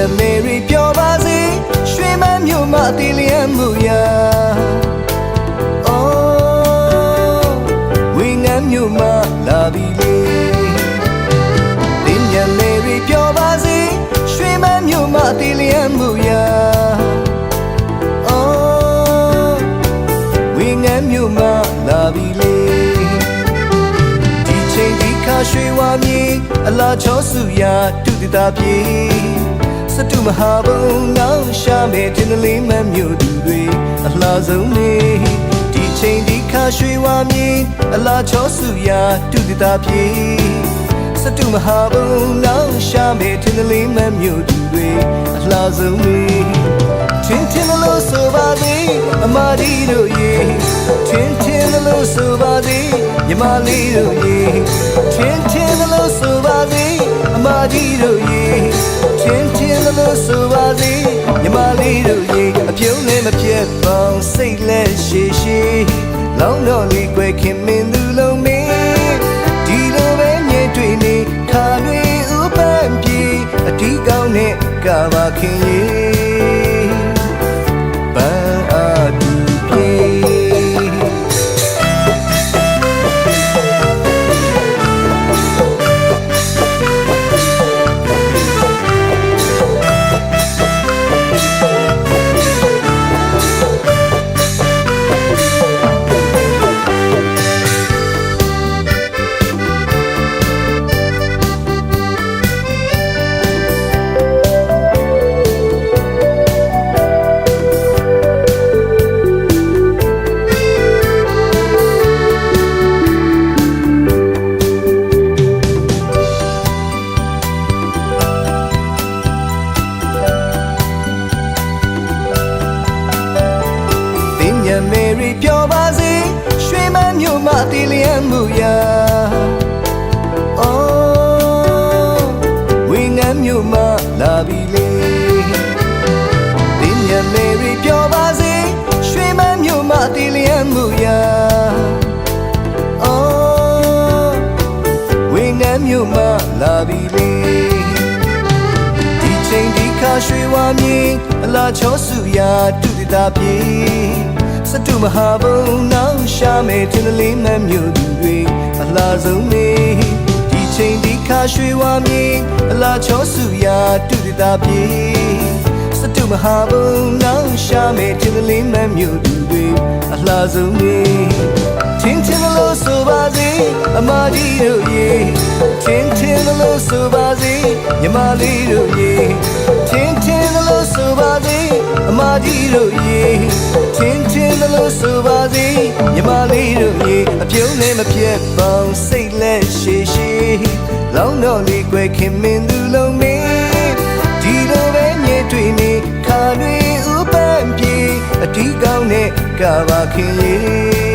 ရီပျော်ပါစေရွှေမန်းမြို့မှာတည်လျက်မှုရာအော်ဝင်းငန်းမြို့မှာလာပြီလေတင်ညမေရီပျော်ပါစေရွှေမန်းမြို့မှာတည်လျက်မှုရာအော်ဝင်းငန်းမြို့မှာလာပြီလေဒီချိန်ဒီခါရွှေဝါမြေအလားချောစုရာတုတတာပြေစ တုမဟာဘုံနောက်ရှာမဲ့တင်လေးမမျိုးသူတွေအလားဆုံးနေဒီချိန်ဒီခါရွှေဝါမြေအလားချောစုရာတုတတာပြေစတုမဟာဘုံနောက်ရှာမဲ့တင်လေးမမျိုးသူတွေအလားဆုံးနေချင်းချင်းလို့ဆိုပါသေးအမဒီတို့ရေချင်းချင်းလို့ဆိုပါသေးညီမလေးတို့ရေချင်းချင်းလို့ဆိုပါသေးအမကြီးတို့ရေချင်းချင်း လို့ဆိုပါသေးညီမလေးတို့ရေအပြုံးနဲ့မပြတ်ပေါင်းစိတ်လက်ရှိရှိလောင်းတော့လေးကွယ်ခင်မင်းသူလုံးမင်းဒီလိုပဲညင်တွေ့နေခါတွေဥပန်းပြေအတီးကောင်းနဲ့ကပါခင်ရေ မေရီပျော်ပါစေရွှေမန်းမြို့မှာတည်လျက်မှုရာအော်ဝင်းငန်းမြို့မှာလာပြီလေတင်ညမေရီပျော်ပါစေရွှေမန်းမြို့မှာတည်လျက်မှုရာအော်ဝင်းငန်းမြို့မှာလာပြီလေဒီချိန်ဒီခါရွှေဝါမြေအလားချောစုရာတုတတာပြေ စတုမဟာဘုံနောက်ရှာမဲ့တင်လေးမမျိုးသူတွေအလားဆုံးနေဒီချိန်ဒီခါရွှေဝါမြေအလားချောစုရာတုတတာပြေစတုမဟာဘုံနောက်ရှာမဲ့တင်လေးမမျိုးသူတွေအလားဆုံးနေချင်းချင်းလို့ဆိုပါစေအမကြီးတို့ရေချင်းချင်းလို့ဆိုပါစေညီမလေးတို့ရေချင်းချင်းလို့ဆိုပါစေအမ ကြီးတို့ရေချင်းချင်းလို့ဆိုပါစေညီမလေးတို့ရေအပြုံးနဲ့မပြတ်ပေါင်းစိတ်လက်ရှိရှိလောင်းတော့လေးကွယ်ခင်မင်းသူလုံးမင်းဒီလိုပဲညင်တွေ့နေခါတွေဥပန်းပြေအတီးကောင်းနဲ့ကပါခင်ရေ